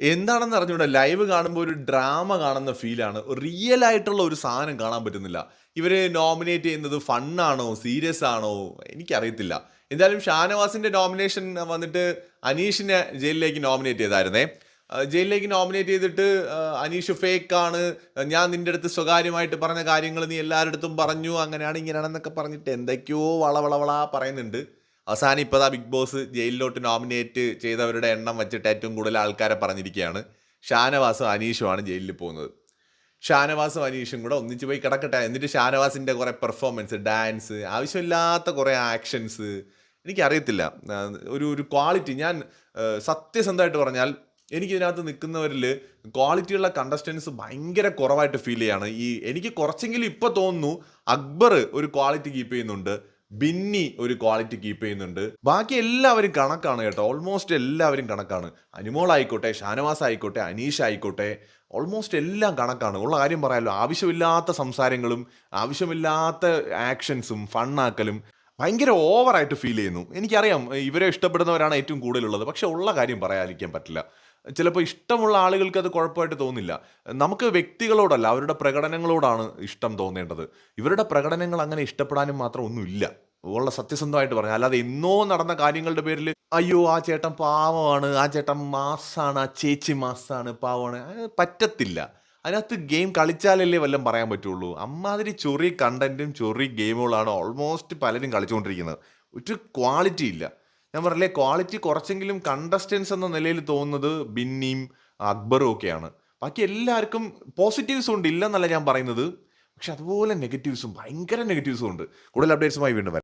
എന്താണെന്ന് അറിഞ്ഞുകൂടെ? ലൈവ് കാണുമ്പോൾ ഒരു ഡ്രാമ കാണുന്ന ഫീലാണ് റിയൽ ആയിട്ടുള്ള ഒരു സാധനം കാണാൻ പറ്റുന്നില്ല. ഇവരെ നോമിനേറ്റ് ചെയ്യുന്നത് ഫണ്ണാണോ? സീരിയസ് ആണോ? എനിക്കറിയത്തില്ല. എന്തായാലും ഷാനവാസിന്റെ നോമിനേഷൻ വന്നിട്ട് അനീഷിനെ ജയിലിലേക്ക് നോമിനേറ്റ് ചെയ്തായിരുന്നേ. ജയിലിലേക്ക് നോമിനേറ്റ് ചെയ്തിട്ട് അനീഷ് ഫേക്ക് ആണ്. ഞാൻ നിന്റെ അടുത്ത് സ്വകാര്യമായിട്ട് പറഞ്ഞ കാര്യങ്ങൾ നീ എല്ലാവരുടെ അടുത്തും പറഞ്ഞു. അങ്ങനെയാണ് ഇങ്ങനെയാണെന്നൊക്കെ പറഞ്ഞിട്ട് എന്തൊക്കെയോ വളവളവള പറയുന്നുണ്ട്. അവസാനം ഇപ്പോൾ ആ ബിഗ് ബോസ് ജയിലിലോട്ട് നോമിനേറ്റ് ചെയ്തവരുടെ എണ്ണം വെച്ചിട്ട് ഏറ്റവും കൂടുതൽ ആൾക്കാരെ പറഞ്ഞിരിക്കുകയാണ്. ഷാനവാസും അനീഷുമാണ് ജയിലിൽ പോകുന്നത്. ഷാനവാസും അനീഷും കൂടെ ഒന്നിച്ച് പോയി കിടക്കട്ടെ. എന്നിട്ട് ഷാനവാസിന്റെ കുറേ പെർഫോമൻസ് ഡാൻസ് ആവശ്യമില്ലാത്ത കുറേ ആക്ഷൻസ് എനിക്കറിയത്തില്ല. ഒരു ഒരു ക്വാളിറ്റി ഞാൻ സത്യസന്ധമായിട്ട് പറഞ്ഞാൽ എനിക്കിതിനകത്ത് നിൽക്കുന്നവരിൽ ക്വാളിറ്റിയുള്ള കണ്ടസ്റ്റൻസ് ഭയങ്കര കുറവായിട്ട് ഫീൽ ചെയ്യാണ്. ഈ എനിക്ക് കുറച്ചെങ്കിലും ഇപ്പോൾ തോന്നുന്നു അക്ബർ ഒരു ക്വാളിറ്റി കീപ്പ് ചെയ്യുന്നുണ്ട്. ബിന്നി ഒരു ക്വാളിറ്റി കീപ്പ് ചെയ്യുന്നുണ്ട്. ബാക്കി എല്ലാവരും കണക്കാണ് കേട്ടോ. ഓൾമോസ്റ്റ് എല്ലാവരും കണക്കാണ്. അനുമോൾ ആയിക്കോട്ടെ ഷാനവാസ് ആയിക്കോട്ടെ അനീഷ് ആയിക്കോട്ടെ ഓൾമോസ്റ്റ് എല്ലാം കണക്കാണ്. ഉള്ള കാര്യം പറയാമല്ലോ ആവശ്യമില്ലാത്ത സംസാരങ്ങളും ആവശ്യമില്ലാത്ത ആക്ഷൻസും ഫണ്ണാക്കലും ഭയങ്കര ഓവറായിട്ട് ഫീൽ ചെയ്യുന്നു. എനിക്കറിയാം ഇവരെ ഇഷ്ടപ്പെടുന്നവരാണ് ഏറ്റവും കൂടുതലുള്ളത്. പക്ഷെ ഉള്ള കാര്യം പറയാതിരിക്കാൻ പറ്റില്ല. ചിലപ്പോൾ ഇഷ്ടമുള്ള ആളുകൾക്ക് അത് കുഴപ്പമായിട്ട് തോന്നില്ല. നമുക്ക് വ്യക്തികളോടല്ല അവരുടെ പ്രകടനങ്ങളോടാണ് ഇഷ്ടം തോന്നേണ്ടത്. ഇവരുടെ പ്രകടനങ്ങൾ അങ്ങനെ ഇഷ്ടപ്പെടാനും മാത്രം ഒന്നുമില്ല. ഉള്ള സത്യസന്ധമായിട്ട് പറഞ്ഞാൽ അല്ലാതെ എന്നോ നടന്ന കാര്യങ്ങളുടെ പേരിൽ അയ്യോ ആ ചേട്ടൻ പാവമാണ് ആ ചേട്ടൻ മാസാണ് ആ ചേച്ചി മാസാണ് പാവമാണ്. പറ്റത്തില്ല. അതിനകത്ത് ഗെയിം കളിച്ചാലല്ലേ വല്ലതും പറയാൻ പറ്റുള്ളൂ. അമ്മാതിരി ചൊറി കണ്ടന്റും ചൊറി ഗെയിമുകളാണ് ഓൾമോസ്റ്റ് പലരും കളിച്ചുകൊണ്ടിരിക്കുന്നത്. ഒരു ക്വാളിറ്റി ഇല്ല. ഞാൻ പറഞ്ഞില്ലേ ക്വാളിറ്റി കുറച്ചെങ്കിലും കണ്ടസ്റ്റൻസ് എന്ന നിലയിൽ തോന്നുന്നത് ബിന്നിയും അക്ബറും ഒക്കെയാണ്. ബാക്കി എല്ലാവർക്കും പോസിറ്റീവ്സും ഉണ്ട് ഇല്ലെന്നല്ല ഞാൻ പറയുന്നത്. പക്ഷെ അതുപോലെ നെഗറ്റീവ്സും ഭയങ്കര നെഗറ്റീവ്സും ഉണ്ട്. കൂടുതൽ അപ്ഡേറ്റ്സുമായി വീണ്ടും